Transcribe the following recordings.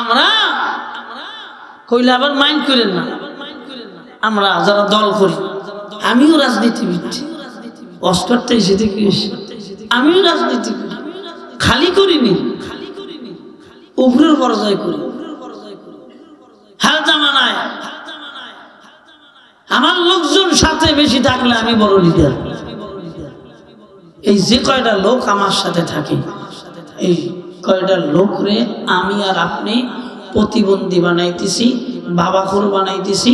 আমরা কইলে আবার মাইন্ড করেন না। আমরা যারা দল করি, আমিও রাজনীতিবিদ। অস্কারটা এসে এসে। আমিও রাজনীতি খালি করিনি উপরের পর্যায়ে করি। হাল জামানায় আমার লোকজন সাথে বেশি থাকলে আমি বড় লিডার এই যে কয়টা লোক আমার সাথে থাকে, এই কয়টা লোক রে? আমি আর আপনি প্রতিবন্ধী বানাইতেছি, বাবাখোর বানাইতেছি,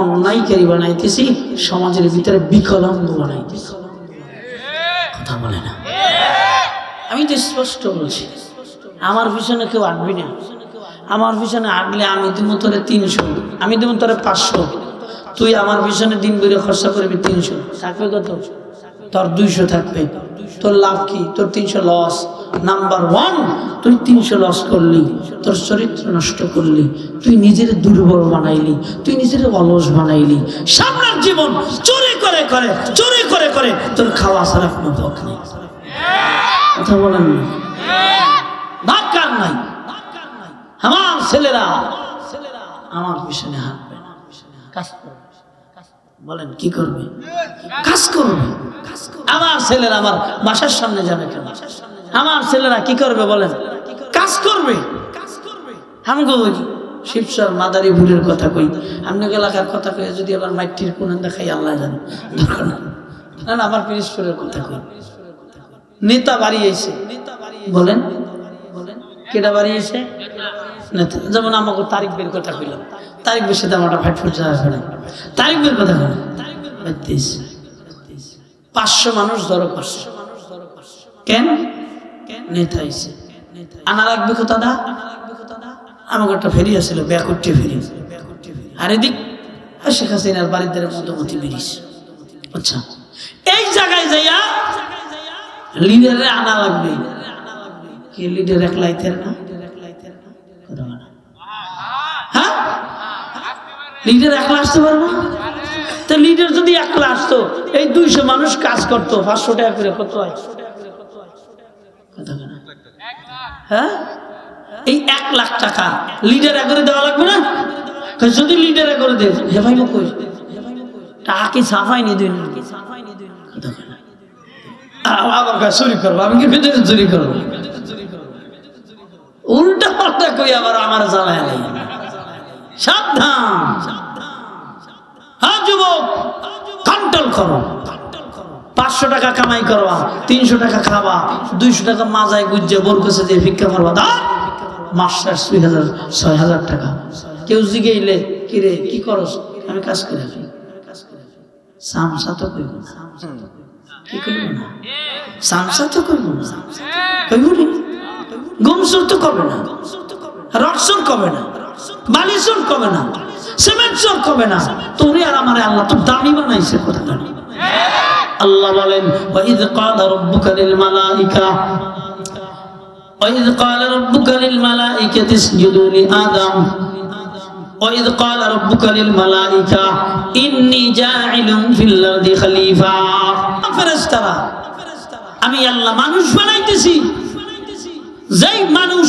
অন্যায়কারী বানাইতেছি, সমাজের ভিতরে বিকলাঙ্গ বানাইতেছি। কথা বলে না? আমি তো স্পষ্ট বলছি, আমার পিছনে কেউ আঁটবি না। আমার পিছনে আঁটলে আমি দেবো তোরে তিনশো, আমি দেবো তোরে পাঁচশো। তুই আমার পিছনে দিন বেড়ে খরচা করবি তিনশো। থাকবে কত? তোর দুইশো থাকবে। তোর লাভ কি? তোর তিনশো লস নাম্বার ওয়ান তুই তিনশো লস করলি, তোর চরিত্র নষ্ট করলি, তুই নিজের দুর্বল বানাইলি, তুই নিজের অলস বানাইলি। সামনের জীবন চুরি করে করে, চুরি করে করে তোর খাওয়া ছাড়া কোনো পথ নেই। কথা বলেন ধাক্কার নাই। আমার ছেলেরা আমার পিছনে হাঁটবে না। কাজ করবে। বলেন, কি করবে? কাজ করবে। আমার ছেলেরা আমার বাসার সামনে যাবে কেন? আমার ছেলেরা কি করবে বলেন? কাজ করবে। আমি শিবসর মাদারি ভুলের কথা কই আপনি এলাকার কথা কই, যদি আবার মাইটির কোন দেখাই, আল্লাহ জানে। দরকার না না, আমার পিরিসপুরের কথা কই। নেতা বাড়িয়েছে বলেন বলেন কেটা বাড়িয়েছে যেমন আমাকে তারিখ বের কথা কইলাম। তারিখ বের সাথে আমার ফাইট ফুট যাওয়া ফেলে তারিখ বের কথা কই বাইতিস। পাঁচশো মানুষ ধরো পাঁচশো। কেন? নেতা আইছে আনা লাগবে কোথা দা? আমাকে একটা ফেরি আসছিল ব্যাকুট্টে ফেরি। আর শেখ হাসিনার বাড়িদের মধ্যমতি বেরিস আচ্ছা। এই জায়গায় যাইয়া লিডারে আনা লাগবে। কি লিডার এক লাইতের না কথা বলে না। হ্যাঁ লিডার একলা আসতে পারব তো লিডার যদি একলা আসতো, এই দুইশো মানুষ কাজ করতো, পাঁচশো টাকা করে কত হয়। হ্যাঁ? এই এক লাখ টাকা। লিডার করে দেওয়া লাগবে না? যদি লিডার করে দে হে ভাই কই? টাকা কি সাফাই নি। আ- আবার চুরি করব, আমি কি চুরি করব? উল্টা পাল্টা কই আবার আমার জ্বালায় নাই? সাবধান। হ্যাঁ যুবক কন্ট্রোল করো। পাঁচশো টাকা কামাই করবা তিনশো টাকা খাবা, দুইশো টাকা মাজায় গুজ্জে বোর কাছে দিয়ে ভিক্ষা করবা। দা মাস দুই হাজার, ছয় হাজার টাকা। কেউ জিগেইলে কিরে কি করস? আমি কাজ করে ফেলি সামসা তো কইব না। কি করব না? সামসা তো করব না। কইব রে। গুমসুর তো কবে না। রক্সর কবে না। বালিসর কবে না সিমেন্ট চোর কবে না তুমি আর আমার আল্লাহ তো দামি বানাইছে কথা জানি আল্লাহ বলেন ওয়াইদ ক্বালা রাব্বুকা লিল মালাইকা ওয়াইদ ক্বালা রাব্বুকা লিল মালাইকাতি ইসজুদু লি আদম وإذ قال ربك للملائكة إني جاعل في الأرض خليفة ফেরেশতারা আমি আল্লাহ মানুষ বানাইতেছি যেই মানুষ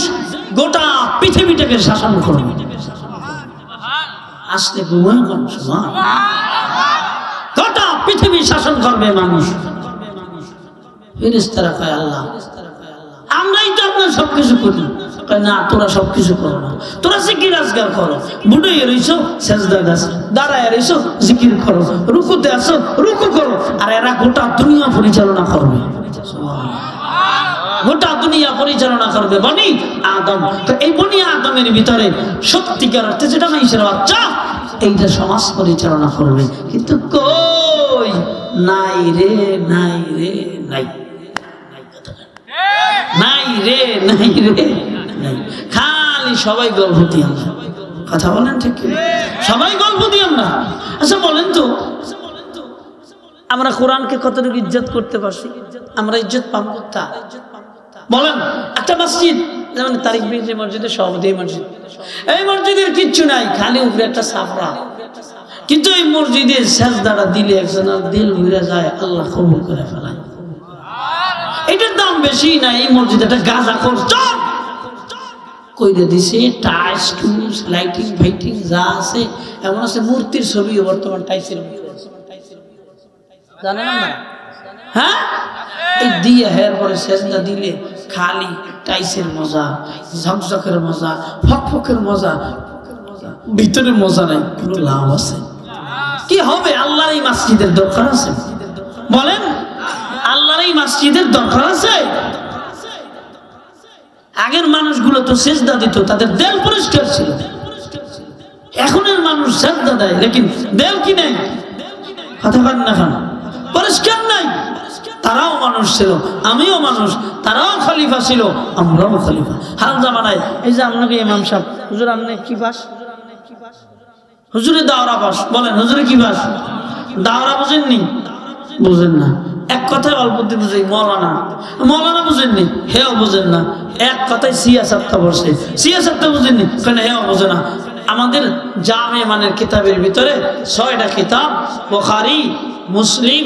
গোটা পৃথিবীটাকে শাসন করবে আসলে ঘুমান কোন সময় পৃথিবী শাসন করবে মানুষ। ফেরেশতারা কয়, আল্লাহ, আমরাই তো আপনার সবকিছু করি। না, তোরা সবকিছু করো না। তোরা জিকির আজগার করো। বুড়ো রইছো, সেজদা গাছ। দাঁড়ায় রইছো, জিকির করো। রুকুতে আসো রুকু করো। আর এরা গোটা দুনিয়া পরিচালনা করবে। গোটা দুনিয়া পরিচালনা করবে বনি আদম। তো এই বনি আদমের ভিতরে সত্যিকার অর্থে যেটা নাই, সেটা বাচ্চা এইটা সমাজ পরিচালনা করবে কিন্তু কই? নাই রে নাই রে, নাই। নাই রে নাই রে, নাই। খালি সবাই গল্প দিয়ে আমরা। কথা বলেন ঠিক? সবাই গল্প দিয়ে আমরা। আচ্ছা বলেন তো। আমরা কোরআনকে কতটুকু ইজ্জত করতে পারছি? আমরা ইজ্জত পাবো বলেন, একটা মসজিদ যেমন তারিখ বিন যে মসজিদের সভাপতি এই মসজিদ। এই মসজিদের কিচ্ছু নাই, খালি উপরে একটা সাফরা। কিন্তু এই মসজিদের শেষ দ্বারা দিলে একজনের দিল ঘুরে যায়, আল্লাহ কবুল করে ফেলায়। এটার দাম বেশি না, এই মসজিদ একটা গাঁজা খোর কইরে দিছে টাইস টুলস, লাইটিং, ফাইটিং যা আছে, এমন আছে মূর্তির ছবিও বর্তমান টাইসের। জানেন না হ্যাঁ? এই দিয়ে হের পরে সেজদা দিলে খালি টাইসের মজা, ঝকঝকের মজা, ফকফকের মজা ভিতরে মজা। নাই, পুরো লাভ আছে। কি হবে? আল্লাহর এই মসজিদের দরকার আছে? বলেন, আল্লাহর এই মসজিদের দরকার আছে? আগের মানুষগুলো তো সেজদা দিত, তাদের দেল পরিষ্কার ছিল। এখনের মানুষ সেজদা দেয়, লেকিন দেল কি নেই? কথা না পরিষ্কার নাই? তারাও মানুষ ছিল, আমিও মানুষ, তারাও খলিফা ছিল, আমরাও খলিফা। হাল জামানায়, এই যে আপনাকে ইমাম সাহেব, হুজুর আপনি কি বাস? হুজুরে দাওরা বাস, বলেন, হুজুরে কি বাস? দাওরা বুঝেননি? বুঝেন না। এক কথায় অল্প দিন বুঝে, মৌলানা। মৌলানা বুঝেননি, হেও বুঝেন না। এক কথায় সিয়া সিয়াসাতটা বসে সিয়া সিয়াসাতটা বুঝেননি, কেন হেও বোঝে না? আমাদের জামে মানের কিতাবের ভিতরে ছয়টা কিতাব, বোখারি, মুসলিম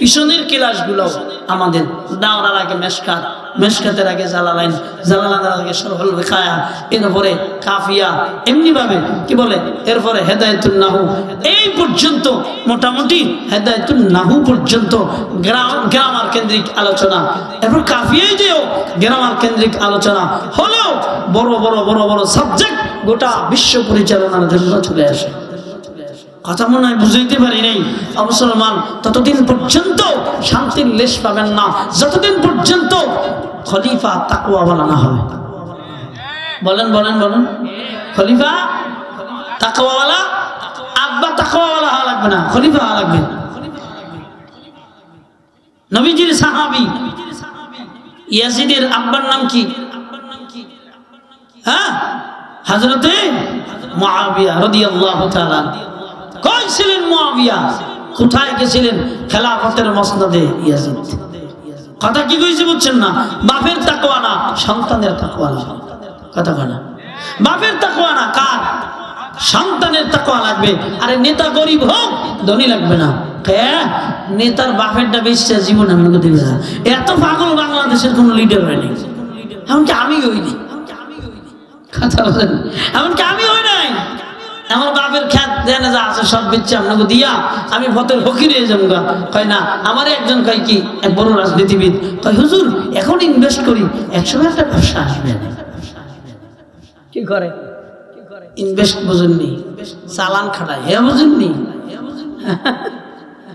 পিছনের ক্লাসগুলো আমাদের দাওরার আগে মেশকাত, মেশকাতের আগে জালালাইন জালালানের আগে সরহল রেখায়া, এরপরে কাফিয়া এমনি ভাবে কি বলে? এরপরে হেদায়তুল নাহু এই পর্যন্ত মোটামুটি হেদায়তুল নাহু পর্যন্ত গ্রাম, গ্রামার কেন্দ্রিক আলোচনা। এরপর কাফিয়াই যেও গ্রামার কেন্দ্রিক আলোচনা হলেও বড় বড় বড় বড় সাবজেক্ট গোটা বিশ্ব পরিচালনার জন্য চলে আসে। কথা মনে হয় বুঝাইতে পারি নাই। মুসলমান, ততদিন পর্যন্ত শান্তির লেশ পাবেন না। যতদিন পর্যন্ত খলিফা তাকুয়াওয়ালা না হবে বলেন বলেন বলেন। খলিফা তাকুয়াওয়ালা আব্বা তাকুয়াওয়ালা হওয়া লাগবে না। খলিফা হওয়া লাগবে। নবীজির সাহাবি, ইয়াজিদের আব্বার নাম কি? হ্যাঁ? হাজরতে মুআবিয়া রাদিয়াল্লাহু তাআলা। কই ছিলেন মুআবিয়া কোথায় গেছিলেন? খেলাফতের মসনদে ইয়াজিদ। কথা কি কইছে বুঝছেন না? বাপের তাকওয়া না, সন্তানের তাকওয়া না কথা কয় বাপের তাকওয়া না, কার? সন্তানের তাকওয়া লাগবে। আরে নেতা গরিব হোক, ধনী লাগবে না। নেতার বাপেরটা বেশি জীবন আমি দিবে না। এত পাগল বাংলাদেশের কোনো লিডার হয়নি। এমনকি আমি হইনি। কথা বলেন। এমনকি আমি আমার বাপের খ্যাত দেন যা আছে, সব বিচ্ছে আপনাকে দিয়া আমি ভতের ফকির হয়ে যাব গা। কয় না, আমার একজন কয় কি, এক বড় রাজনীতিবিদ। কয়, হুজুর, এখন ইনভেস্ট করি একসময় একটা ব্যবসা আসবে কি করে? ইনভেস্ট বুঝেননি। চালান খাটায় হে বুঝেননি?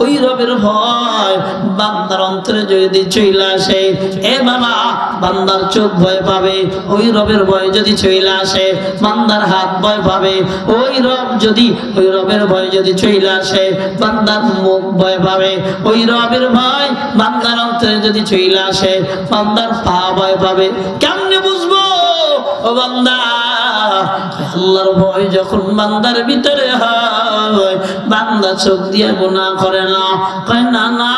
ওই রবের ভয় বান্দার অন্তরে যদি চইলা আসে, এ বাবা, বান্দার চোখ ভয় পাবে, ওই রবের ভয় যদি চইলা আসে, বান্দার হাত ভয় পাবে, ওই রব যদি, ওই রবের ভয় যদি চইলা আসে, বান্দার মুখ ভয় পাবে, ওই রবের ভয় বান্দার অন্তরে যদি চইলা আসে, বান্দার পা ভয় পাবে। কেমনে বুঝব? আল্লাহর ভয় যখন বান্দার ভিতরে হয়, বান্দা চোখ দিয়ে গুণা করে না, কয়, না না,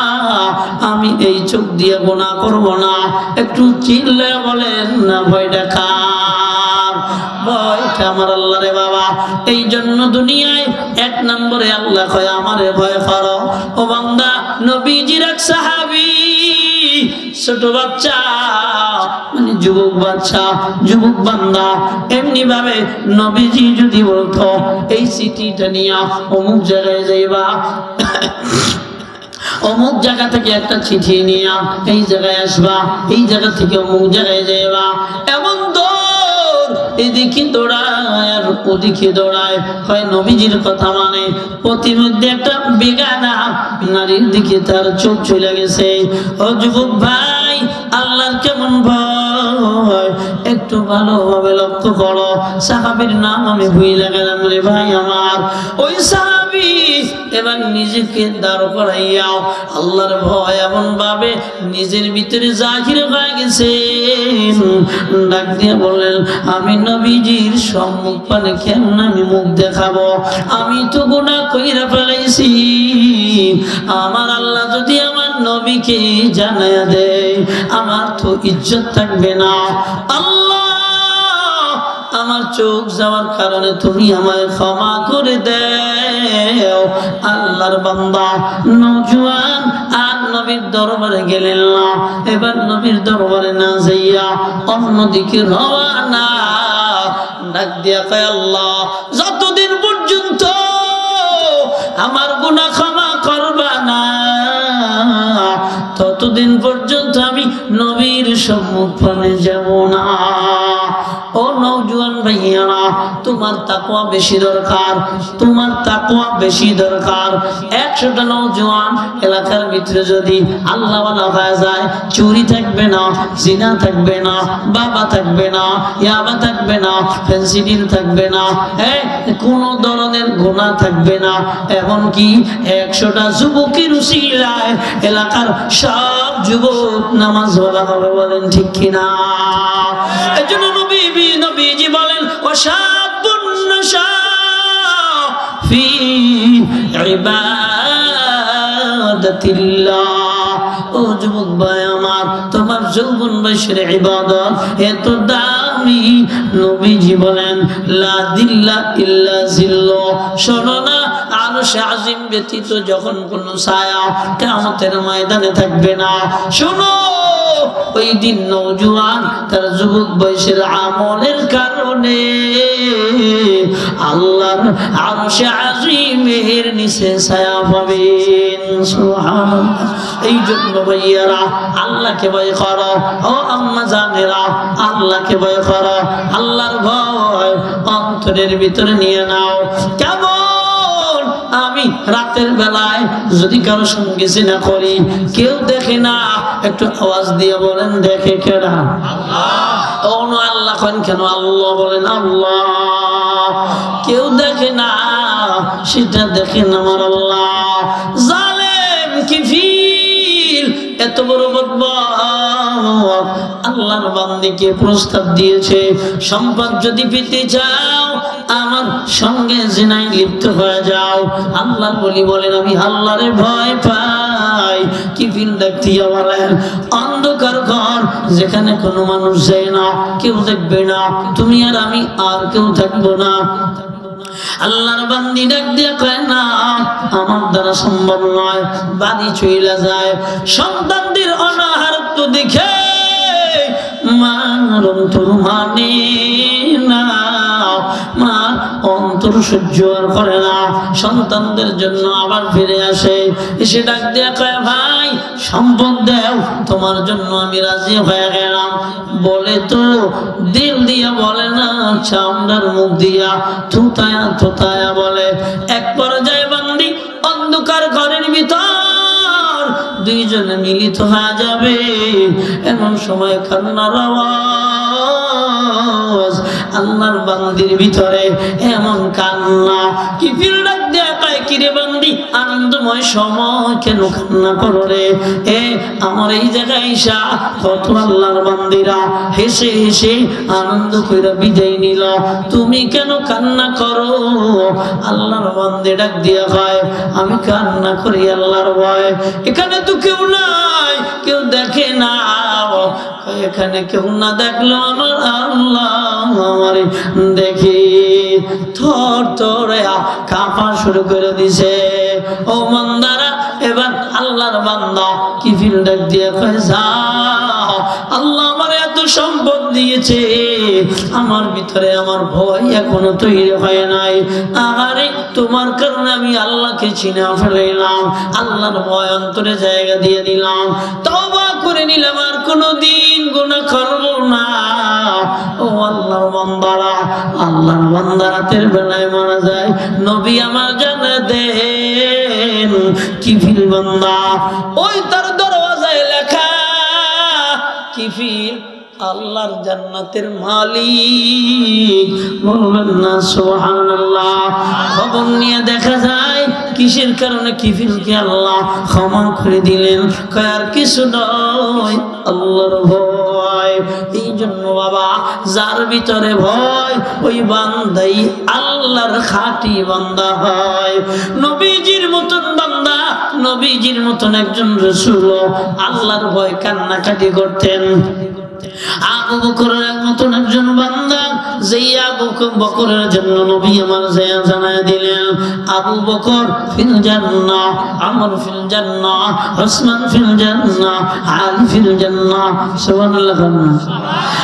আমি এই চোখ দিয়ে গুণা করব না। একটু চিল্লে বলেন, না, ভয়টা খার ভয়টা আমার আল্লাহ রে বাবা। এই জন্য দুনিয়ায় এক নম্বরে আল্লাহ কয়, আমারে ভয় করো। ও বান্দা, নবীজির এক সাহাবি, ছোট বাচ্চা যুবক বাচ্চা, যুবক বান্দা এমনি ভাবে নবীজি যদি বলতো, এই সিটিটা নিয়ে অমুক জায়গায় যাইবা, অমুক জায়গা থেকে একটা চিঠি নিয়ে এই জায়গায় আসবা, এই জায়গা থেকে অমুক জায়গায় যাইবা। এমন এদিকে দৌড়ায়, ওদিকে দৌড়ায়। হয় নবীজির কথা মানে প্রতিমধ্যে একটা বেগানা নারীর দিকে তার চোখ চলে গেছে। ও যুবক ভাই, আল্লাহর কেমন ভয়? একটু ভালোভাবে লক্ষ্য করো। সাহাবির নাম আমি ভুলে গেলাম রে ভাই আমার। ওই সাহাবি, এবার নিজেকে দাঁড় করাইয়াও, আল্লাহর ভয় এমন ভাবে নিজের ভিতরে জাহির হয়ে গেছে। ডাক দিয়ে বললেন, আমি নবীজির সম্মুখ পানে কেমন আমি মুখ দেখাবো? আমি তো গুণা কইরা ফেলাইছি। আমার আল্লাহ যদি আমার নবীকে জানায়া দেয় আমার তো ইজ্জত থাকবে না। আমার চোখ যাওয়ার কারণে তুমি আমায় ক্ষমা করে দেও। আল্লাহর বান্দা নজওয়ান আর নবীর দরবারে গেলেন না। এবার নবীর দরবারে না যাইয়া অন্যদিকে রওয়ানা। ডাক দিয়া কয়, আল্লাহ, যতদিন পর্যন্ত আমার গুনাহ ক্ষমা ততদিন পর্যন্ত আমি নবীর সম্মুখ পানে যাব না। তোমার তাকওয়া বেশি দরকার, তোমার তাকওয়া বেশি দরকার। একশোটা নৌজওয়ান এলাকার ভিতরে যদি আল্লাহ হয়ে যায়, চুরি থাকবে না, জিনা থাকবে না, বাবা থাকবে না, ইয়াবা থাকবে না ফেন্সিডিল থাকবে না হ্যাঁ কোনো ধরনের গোনা থাকবে না। এমনকি একশোটা যুবকের উশিলায় এলাকার সব যুবক নামাজ বলা হবে বলেন ঠিক কিনা? এই জন্য নবী নবীজি বলেন যুবক ভাই আমার, তোমার যৌবন বয়সের ইবাদত এত দামি। নবীজি বলেন শোনো না আজিম ব্যতীত যখন কোন ছায়া কেমতের ময়দানে থাকবে না। শোনো ওই দিন নৌজুয়ান তার যুবক বয়সের আমলের কারণে আল্লাহর আরশে আজিমের নিচে ছায়া পাবেন। এই জন্য ভাইয়ারা, আল্লাহকে ভয় করো। ও আম্মা জানেরা, আল্লাহকে ভয় করো। আল্লাহর ভয় অন্তরের ভিতরে নিয়ে নাও। কেমন আমি রাতের বেলায় যদি কারও সঙ্গে চিনা করি, কেউ দেখে না, একটু আওয়াজ দিয়ে বলেন, দেখে কেনা অন্য আল্লাহ। কেন কেন? আল্লাহ বলেন, আল্লাহ। কেউ দেখে না, সেটা দেখেন আমার আল্লাহ। জালেম কি ফিল? এত বড় বদমাস। আল্লাহর বান্দিকে প্রস্তাব দিয়েছে, সম্পদ যদি পেতে চাও সঙ্গে জিনাই লিপ্ত হয়ে যাও। আল্লাহর বলি বলেন, আমি আল্লাহরে ভয় পাই। কি ফিল দেখতে বলেন অন্ধকার ঘর যেখানে কোনো মানুষ যায় না, কেউ দেখবে না। তুমি আর আমি আর কেউ থাকব না। আল্লাহর বান্দি ডাক দিয়ে কয়, না, আমার দ্বারা সম্ভব নয়। বাড়ি চইলা যায়। সন্তানদের অনাহারত্ব দেখে মার অন্তর মানে। সহ্য আর করে না। সন্তানদের জন্য আবার ফিরে আসে। এসে ডাক দিয়ে কয়, ভাই, সম্পদ দেও, তোমার জন্য আমি রাজি হয়ে গেলাম। বলে তো দিল দিয়া বলে না, চামড়ার মুখ দিয়া থুতায়া থুতায়া বলে, এক পর্যায়ে বান্দি, অন্ধকার ঘরের ভিতর দুইজনে মিলিত হয়ে যাবে। এমন সময় কান্নার আওয়াজ আল্লাহর বান্দির ভিতরে এমন কান্না। কি ফিল ডাক দেয়া পায় কিরে বান্দি, আনন্দময় সময় কেন কান্না করো রে? এ, আমার এই জায়গায় ঈশা কত আল্লাহর বান্দিরা হেসে হেসে আনন্দ কইরা বিদায় নিল। তুমি কেন কান্না করো? আল্লাহর বান্দি ডাক দিয়া হয় আমি কান্না করি আল্লাহর ভয়। এখানে তো কেউ নাই কেউ দেখে না। এখানে কেউ না দেখল আমার আল্লাহ আমার। দেখি থর থরে কাঁপা শুরু করে দিছে। ও মন্দারা এবার আল্লাহর বান্দা কি ফিল্ডার দিয়ে পয়সা আল্লাহ সম্পদ দিয়েছে। আমার ভিতরে আমার ভয় এখনও তৈরি হয় নাই। আরে তোমার কারণে আমি আল্লাহকে চিনা ফেলাইলাম। আল্লাহর ভয় অন্তরে জায়গা দিয়ে দিলাম। তবা করে নিলাম, আর কোনো দিন গুণা করব না। ও বান্দারা, আল্লাহর বেলায় মারা যায়। নবী আমার ওই তার দরওয়াজায় লেখা, কিফিল আল্লাহর জান্নাতের মালিক। বলবেন না, সুবহানাল্লাহ। খবর নিয়ে দেখা যায়, কিসের কারণে কিফিলকে আল্লাহ ক্ষমা করে দিলেন? আর কিছু নয়, আল্লাহর ভয়। জন্য বাবা, যার ভিতরে ভয়, ওই বান্দাই আল্লাহর খাঁটি বান্দা হয়। নবীজির মতন বান্দা, নবীজির মতন একজন রসুল, আল্লাহর ভয় কান্নাকাটি করতেন। আবু বকরের মতন একজন বান্দা বকরের জন্য নবী আমার দিলেন, আবু বকর ফিল জান্নাহ, আমর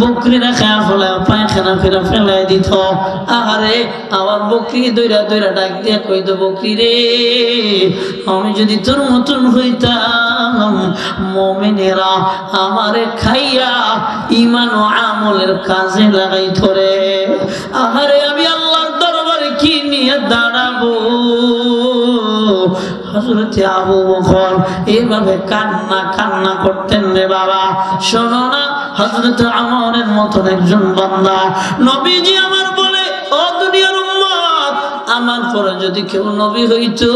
বকরিরা খায়া ফেলা, পায়খানা ফেরা ফেলাই দিত। আরে আমার বকরি দইরা দইরা ডাক দিয়া কইতো বকরি রে আমি যদি তোর মতন হইতাম, মমিনেরা আমারে খাইয়া ইমান ও আমলের কাজে লাগাই ধরে আহারে, আমি আল্লাহর দরবারে কি নিয়ে দাঁড়াবো? হজরতে আবু বকর এইভাবে কান্না কান্না করতেন রে বাবা। শোনো না হজরত আমরের মতন একজন বান্দা। নবীজি আমার বলে, ও দুনিয়ার উম্মত, আমার পরে যদি কেউ নবী হইতো,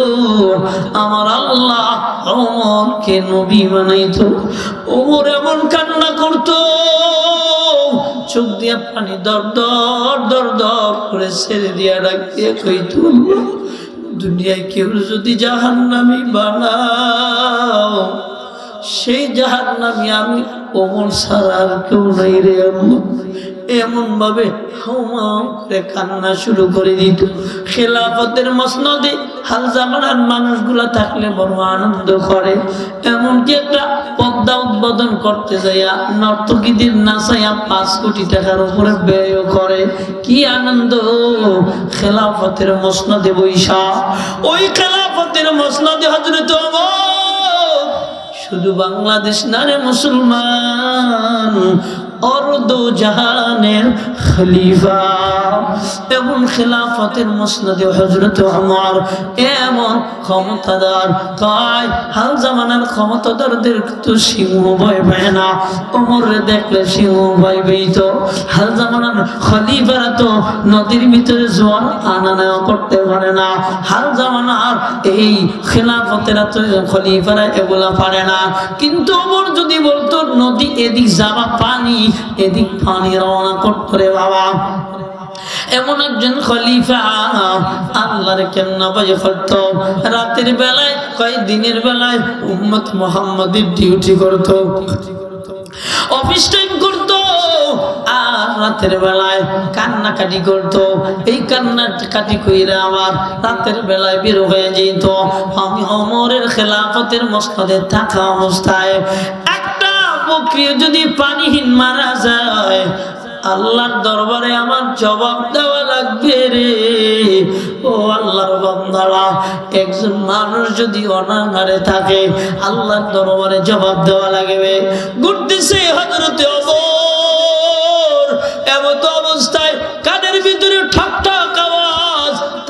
আমার আল্লাহ ওমরকে নবী বানাইতো, ওমর এমন কান্না করতো। চোখ দিয়া পানি দর দর দর দর করে ছেড়ে দিয়া ডাক দিয়ে কইতো, দুনিয়ায় কেউ যদি জাহান্নামি বানাও সেই জাহান্নামি আমি ওমর ছাড়া আর কেউ নাই রে এমন ভাবে কান্না শুরু করে দিত। খেলাফতের মসনদে হাল জামানার মানুষগুলা থাকলে বড় আনন্দ করে। এমনকি একটা পদ্মা উদ্বোধন করতে যাইয়া নর্তকীদের নাচাইয়া পাঁচ কোটি টাকার উপরে ব্যয় করে। কি আনন্দ! খেলাফতের মসনদে বৈশা। ওই খেলাফতের মসনদে হজরত ওমর শুধু বাংলাদেশ না রে মুসলমান অর্ধ জাহানের খলিফা। এমন খেলাফতের মসনদে হজরত আমার এমন ক্ষমতাদার, কয়, হাল জামানার ক্ষমতাদারদের তো সিংহ ভয় পায় না। ওমরে দেখলে সিংহ ভয় পেইত হাল জামানার খলিফারা তো নদীর ভিতরে জোয়ার আনা নেওয়া করতে পারে না। হাল জামানার এই খেলাফতেরা তো খলিফারা এগুলা পারে না। কিন্তু ওমর যদি বলতো, নদী এদিক যাবা পানি এদিক পানি রওনা করতো রে বাবা। এমন একজন খলিফা আল্লাহর কেমন বাজে করতো রাতের বেলায় কয় দিনের বেলায় উম্মত মোহাম্মদের ডিউটি করতো। অফিস টাইম করতো, আর রাতের বেলায় কান্নাকাটি করতো। এই কান্নাকাটি কইরা আমার রাতের বেলায় বের হয়ে যেত। আমি অমরের খেলাফতের মস্তদে থাকা অবস্থায় একটা বকরি যদি পানিহীন মারা যায়, আল্লাহর দরবারে আমার জবাব দেওয়া লাগবে রে। ও আল্লাহর বান্দারা, একজন মানুষ যদি অনাহারে থাকে, আল্লাহর দরবারে জবাব দেওয়া লাগবে। ঘুরতেছে হজরতে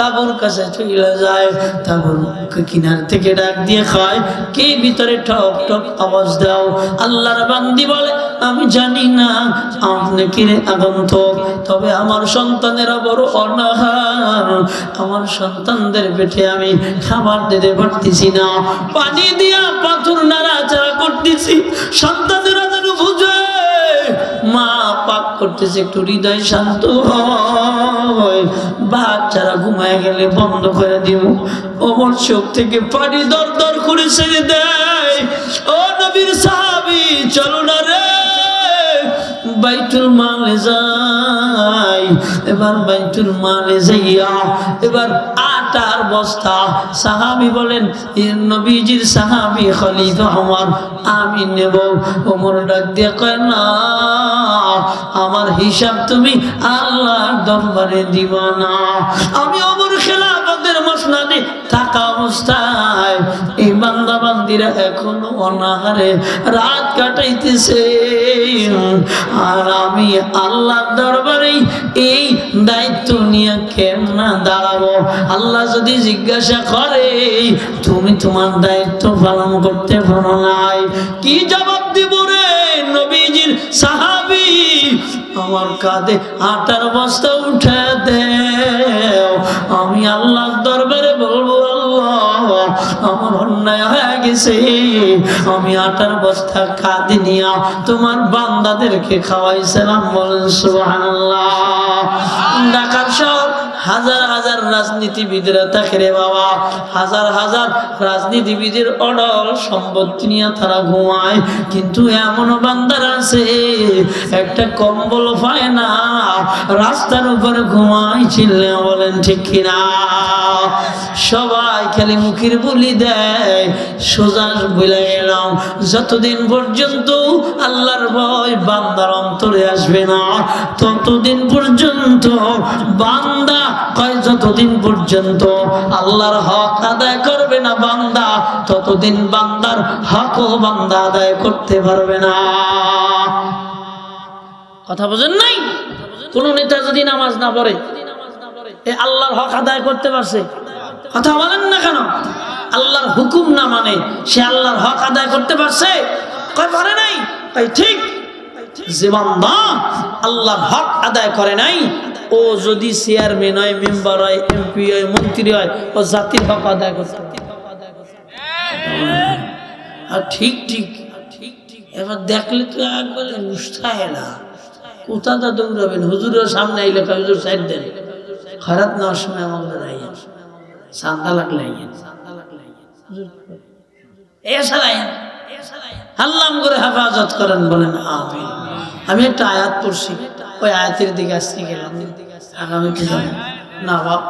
তাবুর কাছে চলে যায় তাবুর কিনার থেকে ডাক দিয়ে খায়, কে ভিতরে ঠক ঠক আওয়াজ দাও? আল্লাহর বান্দি বলে, আমি জানি না, আপনি কিরে আগন্তক? তবে আমার সন্তানেরা বড় অনাহার, আমার সন্তানদের পেটে আমি খাবার দিতে পারতেছি না। পানি দিয়া পাথর নাড়াচাড়া করতেছি, সন্তানেরা যেন বুঝে, মা পাক করতেছে, একটু হৃদয় শান্ত হয় বাচ্চারা ঘুমায় গেলে বন্ধ করে দিব ওমর চোখ থেকে পানি দর দর করে ছেড়ে দেয়। ও নবীর সাহাবি, চলো না রে। বাইতুল মালে যাই। এবার বাইতুল মালে যাইয়া এবার আটার বস্তা। সাহাবি বলেন, "এ নবীজির সাহাবি খলিফা আমার আমি নেব। ওমর ডাক দিয়ে কয়, না, আমার হিসাব তুমি আল্লাহর দরবারে দিব না। আমি বান্দা এখনও অনাহারে রাত কাটাইতেছে। আর আমি আল্লাহর দরবারে এই দায়িত্ব নিয়ে কেমন দাঁড়াবো? আল্লাহ যদি জিজ্ঞাসা করে, তুমি তোমার দায়িত্ব পালন করতে পারো নাই? কি জবাব দিব রে নবীজির সাহাবি? আমার কাঁধে আটার বস্তা উঠে দে আমি আল্লাহর দরবারে বলব আল্লাহ আমার অন্যায় হয়ে গেছে। আমি আটার বস্তা কাঁধে নিয়া তোমার বান্দাদেরকে খাওয়াইছিলাম, বলেন সুবহানাল্লাহ। ঢাকার শহর, হাজার হাজার রাজনীতিবিদরা থাকে রে বাবা। হাজার হাজার রাজনীতিবিদের অডল সম্পত্তি নিয়ে তারা ঘুমায়। কিন্তু এমন বান্দার আছে, একটা কম্বল পায় না, রাস্তার উপরে ঘুমায় চিল্লে বলেন ঠিক কিনা। সবাই খালি মুখের বলি দেয়, সোজা বলে এলাম, যতদিন পর্যন্ত আল্লাহর ভয় বান্দার অন্তরে আসবে না, ততদিন পর্যন্ত বান্দা কয় যতদিন পর্যন্ত আল্লাহর হক আদায় করবে না বান্দা, ততদিন বান্দার হকও বান্দা আদায় করতে পারবে না। কথা বোঝেন নাই? কোন নেতা যদি নামাজ না পড়ে আল্লাহর হক আদায় করতে পারছে। কথা বলেন না কেন? আল্লাহর হুকুম না মানে সে আল্লাহর হক আদায় করতে পারছে? কয়, পারে নাই? তাই ঠিক। যে আল্লাহর হক আদায় করে নাই, ও যদি চেয়ারম্যান হয় মেম্বার হয় এমপি হয়, মন্ত্রী হয়, ও আদায়। আর ঠিক ঠিক। এবার দেখলে তো একবারে না। কোথাটা দৌড়াবেন? হুজুরের সামনে আইলে খারাপ নেওয়ার সময় আমাদের করে হেফাজত করেন বলেন, আমিন। আমি একটা আয়াত পড়ছি, ওই আয়াতের দিকে আজকে যাব না, বাপ,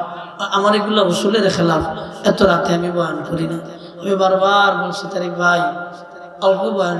আমার এগুলো রসুলের খেলাফ। এত রাতে আমি বয়ান করি না। আমি বারবার বলছি, তারিক ভাই, অল্প বয়ান